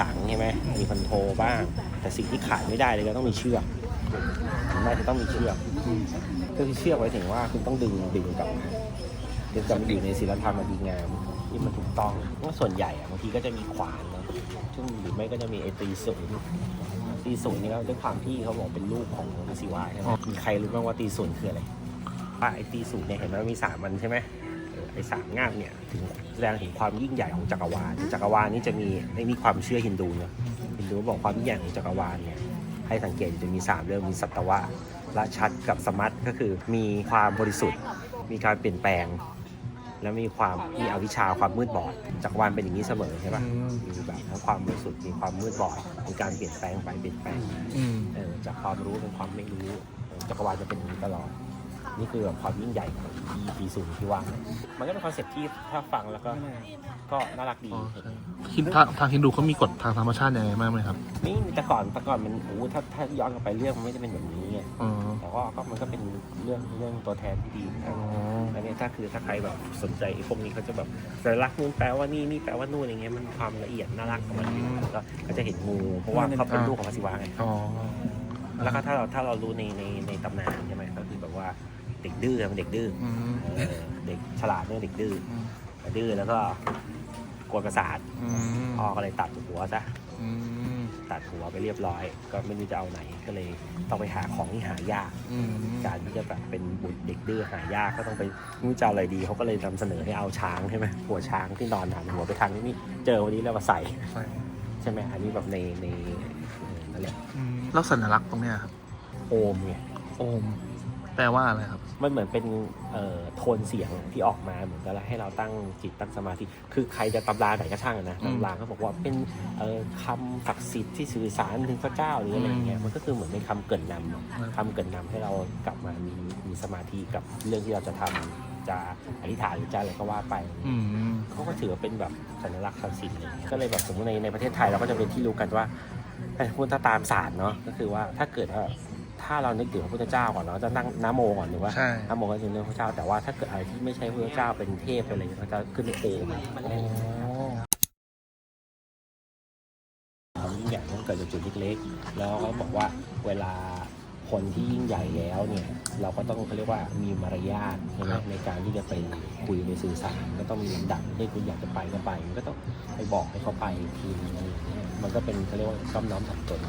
สังใช่ไหมมีคอนโทรบ้าง แต่สิ่งที่ขาดไม่ได้เลยก็ต้องมีเชือกน่าจะต้องมีเชือกก็คือเชือกไว้ถึงว่าคุณต้องดึงดึงกลับมาดึงกลับมาอยู่ในศีลธรรมอันดีงามที่มันถูกต้องเพราะส่วนใหญ่อะบางทีก็จะมีขวานนะซึ่งหรือไม่ก็จะมีไอตีศูนย์ตีศูนย์นี่ก็ด้วยความที่เขาบอกเป็นลูกของศิวะใช่ไหมมีใครรู้บ้างว่าตีศูนย์คืออะไรว่าไอตีศูนย์เนี่ยเห็นไหมว่ามีสามมันใช่ไหม ไอ้สามงามเนี่ยถึงแสดงถึงความยิ่งใหญ่ของจักรวาลจักรวาลนี้จะมีในมีความเชื่อฮินดูเนาะฮินดูบอกความยิ่งใหญ่ของจักรวาลเนี่ยให้สังเกตจะมีสามเรื่องมีสัตวะละชัดกับสมัตก็คือมีความบริสุทธิ์ มีการเปลี่ยนแปลง แล้วมีความมีอวิชชาความมืดบอดจักรวาลเป็นอย่างนี้เสมอใช่ปะมีแบบทั้งความบริสุทธิ์มีความมืดบอดมีการเปลี่ยนแปลงไปเปลี่ยนแปลงอืมเออจากความรู้เป็นความไม่รู้เออจักรวาลจะเป็นอย่างนี้ตลอด นี่คือแบบความยิ่งใหญ่ของปีศูนย์ที่ว่ามันก็เป็นคอนเซ็ปต์ที่ถ้าฟังแล้วก็ก็น่ารักดีอ๋อใช่ฮินทางทางฮินดูเขามีกฎทางธรรมชาติยังไงบ้างไหมครับ นี่แต่ก่อนแต่ก่อนมันโอ้โหถ้าถ้าย้อนกลับไปเรื่องมันไม่ได้เป็นแบบนี้ไงอ๋อ แต่ว่าก็มันก็เป็นเรื่องเรื่องตัวแทนที่ดีนะอ๋ออันนี้ถ้าคือถ้าใครแบบสนใจไอ้พวกนี้เขาจะแบบสัญลักษณ์นู้นแปลว่านี่นี่แปลว่านู่นอย่างเงี้ยมันความละเอียดน่ารักของมันอยู่แล้วก็ก็จะเห็นงูเพราะว่าเขาเป็นลูกของพระศิวะไง อ๋อ แล้วก็ถ้าเราถ้าเรารู้ในในในตำนานใช่ไหมก็คือแบบว่า เด็กดื้อมันเด็กดื้ออืมเออเด็กฉลาดเนี่ยเด็กดื้ออืมดื้อแล้วก็กวนประสาทอืมพ่อก็เลยตัดหัวซะอืมตัดหัวไปเรียบร้อย ก็ไม่รู้จะเอาไหนก็เลยต้องไปหาของที่หายาก อืมการที่จะแบบเป็นบุตรเด็กดื้อหายากก็ต้องไปไม่รู้จะเอาอะไรดีเขาก็เลยนำเสนอให้เอาช้างใช่ไหมหัวช้างที่นอนหันหัวไปทางนี้นี่เจอวันนี้แล้วมาใส่ใช่ใช่ไหมอันนี้แบบในในเออนั่นแหละอืมแล้วสัญลักษณ์ตรงเนี้ยครับโอมไงโอม แปลว่าอะไรครับ มันเหมือนเป็นเอ่อโทนเสียงที่ออกมาเหมือนกับให้เราตั้งจิตตั้งสมาธิ คือใครจะตำราไหนก็ช่างอะนะอืมตำราเขาบอกว่าเป็นเอ่อคำศักดิ์สิทธิ์ที่สื่อสารถึงพระเจ้าหรืออะไรอย่างเงี้ยอืมมันก็คือเหมือนเป็นคำเกรินนำอะอืมคำเกรินนำให้เรากลับมามีมีสมาธิกับเรื่องที่เราจะทำจะอธิษฐานหรือจะอะไรก็ว่าไปอืมเขาก็ถือว่าเป็นแบบสัญลักษณ์ศักดิ์สิทธิ์เลยก็เลยแบบสมมติในในประเทศไทยเราก็จะเป็นที่รู้กันว่าเอ้ยพูดถ้าตามศาสตร์เนาะก็คือว่าถ้าเกิดว่า ถ้าเรานึกถึงพระพุทธเจ้าก่อนเราจะนั่งน้ำโมก่อนหรือว่าใช่ น้ำโมก็คือเรื่องพระเจ้า แต่ว่าถ้าเกิดอะไรที่ไม่ใช่พระเจ้าเป็นเทพเป็นอะไรอย่างเงี้ยเขาจะขึ้นเป็นโอมอ๋อความยิ่งใหญ่ต้องเกิดจากจุดเล็กๆ แล้วเขาบอกว่าเวลาคนที่ยิ่งใหญ่แล้วเนี่ยเราก็ต้องเขาเรียกว่ามีมารยาทใช่ไหมในการที่จะไปคุยในสื่อสารก็ต้องมีลำดับที่คุณอยากจะไปก็ไปมันก็ต้องไปบอกให้เขาไปอีกทีนึงอะไรอย่างเงี้ยมันก็เป็นเขาเรียกว่าซ้อมน้อมถ่อมตน